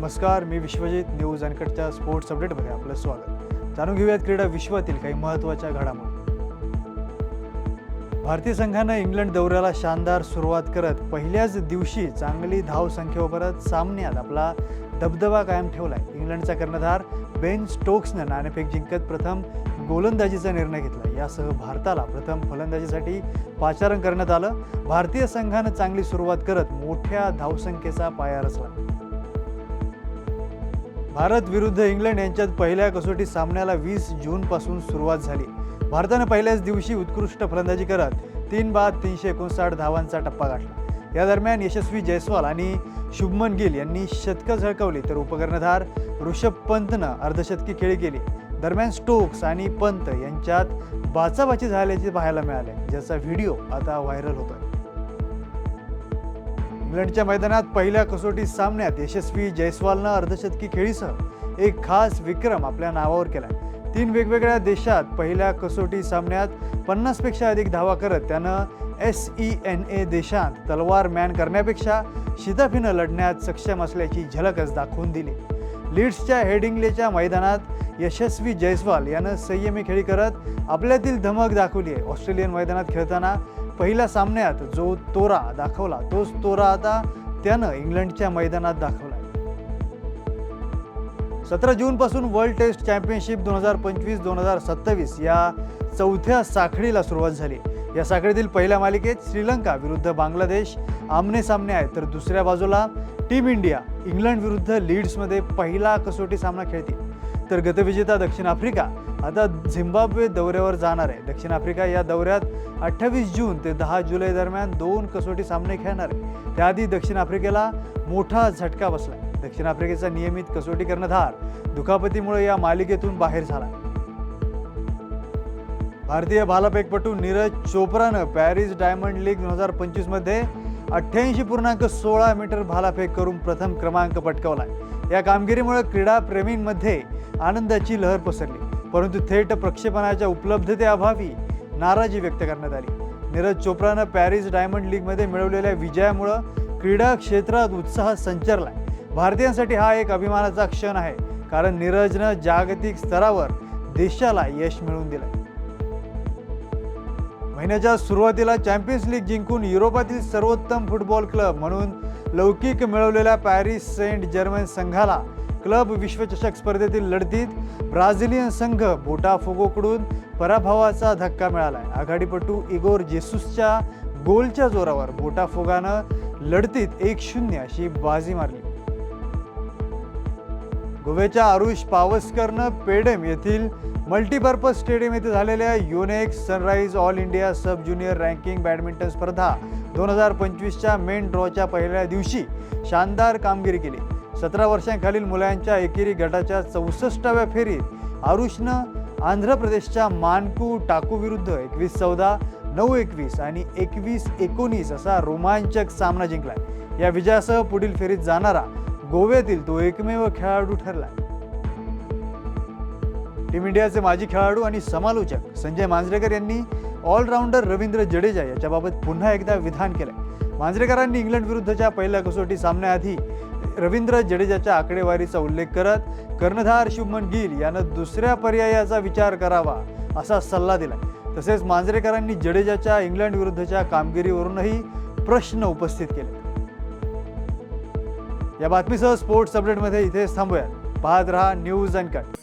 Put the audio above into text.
नमस्कार मी विश्वजित न्यूज अँडकटच्या स्पोर्ट्स अपडेटमध्ये आपलं स्वागत. जाणून घेऊयात क्रीडा विश्वातील काही महत्त्वाच्या घडामोडी. भारतीय संघानं इंग्लंड दौऱ्याला शानदार सुरुवात करत पहिल्याच दिवशी चांगली धावसंख्येबरोबरच सामन्यात आपला दबदबा कायम ठेवला आहे इंग्लंडचा कर्णधार बेन स्टोक्सनं नाणेफेक जिंकत प्रथम गोलंदाजीचा निर्णय घेतला. यासह भारताला प्रथम फलंदाजीसाठी पाचारण करण्यात आलं. भारतीय संघानं चांगली सुरुवात करत मोठ्या धावसंख्येचा पाया रचला. भारत विरुद्ध इंग्लंड यांच्यात पहिल्या कसोटी सामन्याला वीस जूनपासून सुरुवात झाली. भारतानं पहिल्याच दिवशी उत्कृष्ट फलंदाजी करत तीन बाद तीनशे एकोणसाठ धावांचा टप्पा गाठला. या दरम्यान यशस्वी जयस्वाल आणि शुभमन गिल यांनी शतकं झळकवली तर उपकर्णधार ऋषभ पंतनं अर्धशतकी खेळी केली. दरम्यान स्टोक्स आणि पंत यांच्यात बाचाबाची झाल्याचे पाहायला मिळाले ज्याचा व्हिडिओ आता व्हायरल होतोय. इंग्लंडच्या मैदानात पहिल्या कसोटी सामन्यात यशस्वी जयस्वालनं अर्धशतकी खेळीसह एक खास विक्रम आपल्या नावावर केला तीन वेगवेगळ्या देशात पहिल्या कसोटी सामन्यात पन्नासपेक्षा अधिक धावा करत त्यानं एस ई एन ए देशांत तलवार मॅन करण्यापेक्षा शिताफीनं लढण्यात सक्षम असल्याची झलकच दाखवून दिली. लीड्सच्या हेडिंग्लेच्या मैदानात यशस्वी जयस्वाल यानं संयमी खेळी करत आपल्यातील धमक दाखवली आहे ऑस्ट्रेलियन मैदानात खेळताना पहिल्या सामन्यात जो तोरा दाखवला तोच तोरा आता त्यानं इंग्लंडच्या मैदानात दाखवला. सतरा जून पासून वर्ल्ड टेस्ट चॅम्पियनशिप दोन हजार पंचवीस दोन हजार सत्तावीस या चौथ्या साखळीला सुरुवात झाली. या साखळीतील पहिल्या मालिकेत श्रीलंका विरुद्ध बांगलादेश आमने सामने आहेत. तर दुसऱ्या बाजूला टीम इंडिया इंग्लंड विरुद्ध लीड्समध्ये पहिला कसोटी सामना खेळते तर गतविजेता दक्षिण आफ्रिका आता झिम्बाब्वे दौऱ्यावर जाणार आहे. दक्षिण आफ्रिका या दौऱ्यात अठ्ठावीस जून ते दहा जुलै दरम्यान दोन कसोटी सामने खेळणार आहे. त्याआधी दक्षिण आफ्रिकेला मोठा झटका बसला दक्षिण आफ्रिकेचा नियमित कसोटी कर्णधार दुखापतीमुळे या मालिकेतून बाहेर झाला भारतीय भालाफेकपटू नीरज चोप्रानं पॅरिस डायमंड लीग दोन हजार पंचवीसमध्ये अठ्ठ्याऐंशी पूर्णांक सोळा मीटर भालाफेक करून प्रथम क्रमांक पटकावला या कामगिरीमुळे क्रीडाप्रेमींमध्ये आनंदाची लहर पसरली. परंतु थेट प्रक्षेपणाच्या उपलब्धतेअभावी नाराजी व्यक्त करण्यात आली. नीरज चोप्रानं पॅरिस डायमंड लीगमध्ये मिळवलेल्या विजयामुळं क्रीडा क्षेत्रात उत्साह संचरला भारतीयांसाठी हा एक अभिमानाचा क्षण आहे कारण नीरजनं जागतिक स्तरावर देशाला यश मिळवून दिलं महिन्याच्या सुरुवातीला चॅम्पियन्स लीग जिंकून युरोपातील सर्वोत्तम फुटबॉल क्लब म्हणून लौकिक मिळवलेल्या पॅरिस सेंट जर्मन संघाला क्लब विश्वचषक स्पर्धेतील लढतीत ब्राझिलियन संघ बोटाफोगोकडून पराभवाचा धक्का मिळालाय. आघाडीपटू इगोर जेसुसच्या गोलच्या जोरावर बोटाफोगानं लढतीत एक शून्य अशी बाजी मारली. गोव्याच्या आरुष पावसकरनं पेडेम येथील मल्टीपर्पज स्टेडियम येथे झालेल्या Yonex Sunrise All India sub junior ranking badminton स्पर्धा दोन हजार पंचवीसच्या मेन ड्रॉच्या पहिल्या दिवशी शानदार कामगिरी केली. सतरा वर्षांखालील मुलांच्या एकेरी गटाच्या चौसष्टाव्या फेरीत आरुषनं आंध्र प्रदेशच्या मानकू टाकू विरुद्ध एकवीस चौदा नऊ एकवीस आणि एकवीस एकोणीस असा रोमांचक सामना जिंकलाय. या विजयासह पुढील फेरीत जाणारा गोव्यातील तो एकमेव खेळाडू ठरलाय. टीम इंडियाचे माजी खेळाडू आणि समालोचक संजय मांजरेकर यांनी ऑलराऊंडर रवींद्र जडेजा याच्याबाबत पुन्हा एकदा विधान केलं मांजरेकरांनी इंग्लंड विरुद्धच्या पहिल्या कसोटी सामन्याआधी रवींद्र जडेजाच्या आकडेवारीचा उल्लेख करत कर्णधार शुभमन गिल यानं दुसऱ्या पर्यायाचा विचार करावा असा सल्ला दिला तसेच मांजरेकरांनी जडेजाच्या इंग्लंड विरुद्धच्या कामगिरीवरूनही प्रश्न उपस्थित केले. या बातमीसह स्पोर्ट्स अपडेटमध्ये इथेच थांबूया पाहत रहा न्यूज अँड कट.